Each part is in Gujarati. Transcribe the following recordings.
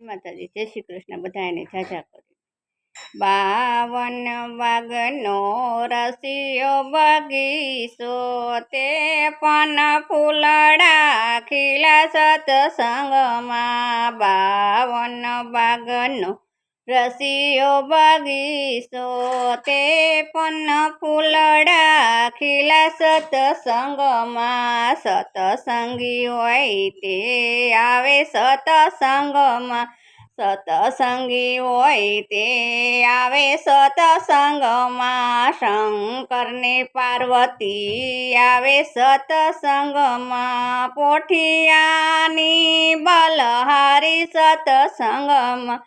માતાજી, જય શ્રી કૃષ્ણ બધાને જાજા કરી. બાવન વાગનો રસિયો બગીચો, તે પણ ફૂલડા ખીલા સતસંગમાં. બાવન બાગનો રસિયો બગીચો તે પણ ફૂલડા ખીલા સતસંગમાં સતસંગી હોય તે આવે સતસંગમાં સતસંગી હોય તે આવે સતસંગમાં શંકરને પાર્વતી આવે સતસંગમાં પોઠિયાની બલહારી સતસંગમાં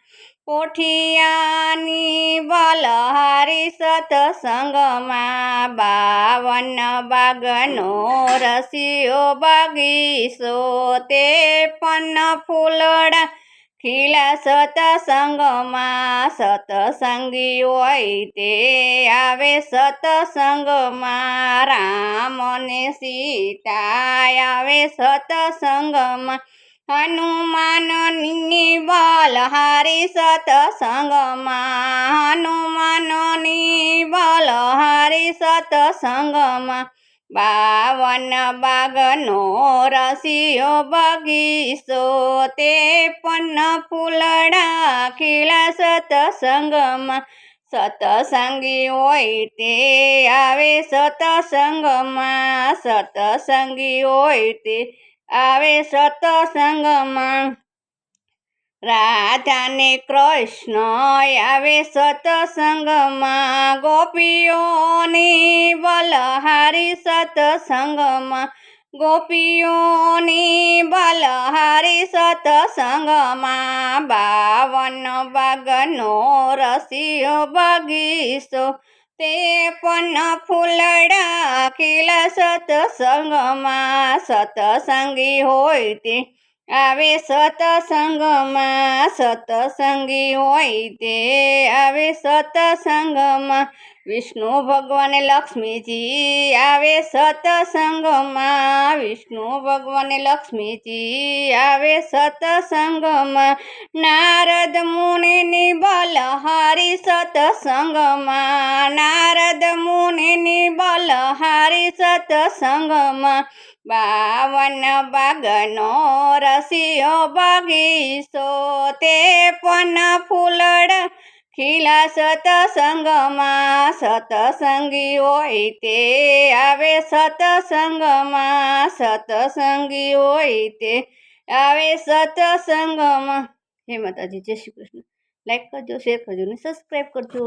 પોઠિયાની બલહારી સતસંગમાં બાવન બાગનો રસિયો બગીચો તે પણ ફૂલડા ખીલા સતસંગમાં સતસંગી હોય તે આવે સતસંગમાં. રામ અને સીતા આવે સતસંગમાં. હનુમાનની બલહારી સતસંગમાં. હનુમાનની બલહારી સતસંગમાં. બાવન બાગનો રસિયો બગીચો, તે પણ ફૂલડા ખીલા સતસંગમાં. સતસંગી હોય તે આવે સતસંગમાં. સતસંગી હોય તે આવે સતસંગમાં. રાધાને કૃષ્ણ આવે સતસંગમાં ગોપીઓની બલહારી સતસંગમાં, ગોપીઓની બલહારી સતસંગમાં બાવન બાગનો રસિયો બગીચો તે પણ ફૂલડા ખીલા સતસંગમાં, સતસંગી હોય તે આવે સતસંગમાં, સતસંગી હોય તે આવે સતસંગમાં. વિષ્ણુ ભગવાન લક્ષ્મીજી, આવે સતસંગમાં. વિષ્ણુ ભગવાન લક્ષ્મીજી, આવે સતસંગમાં. નારદ મુનિની બલહારી સતસંગમાં. નારદ મુનિની બલહારી સતસંગમાં બાવન બાગનો રસિયો બગીચો તે પણ ફૂલડ ખીલા સતસંગમાં સતસંગી હોય તે આવે સતસંગમાં સતસંગી હોય તે આવે સતસંગમાં. હે માતાજી, જય શ્રી કૃષ્ણ. લાઈક કરજો શેર કરજો ને સબસ્ક્રાઈબ કરજો.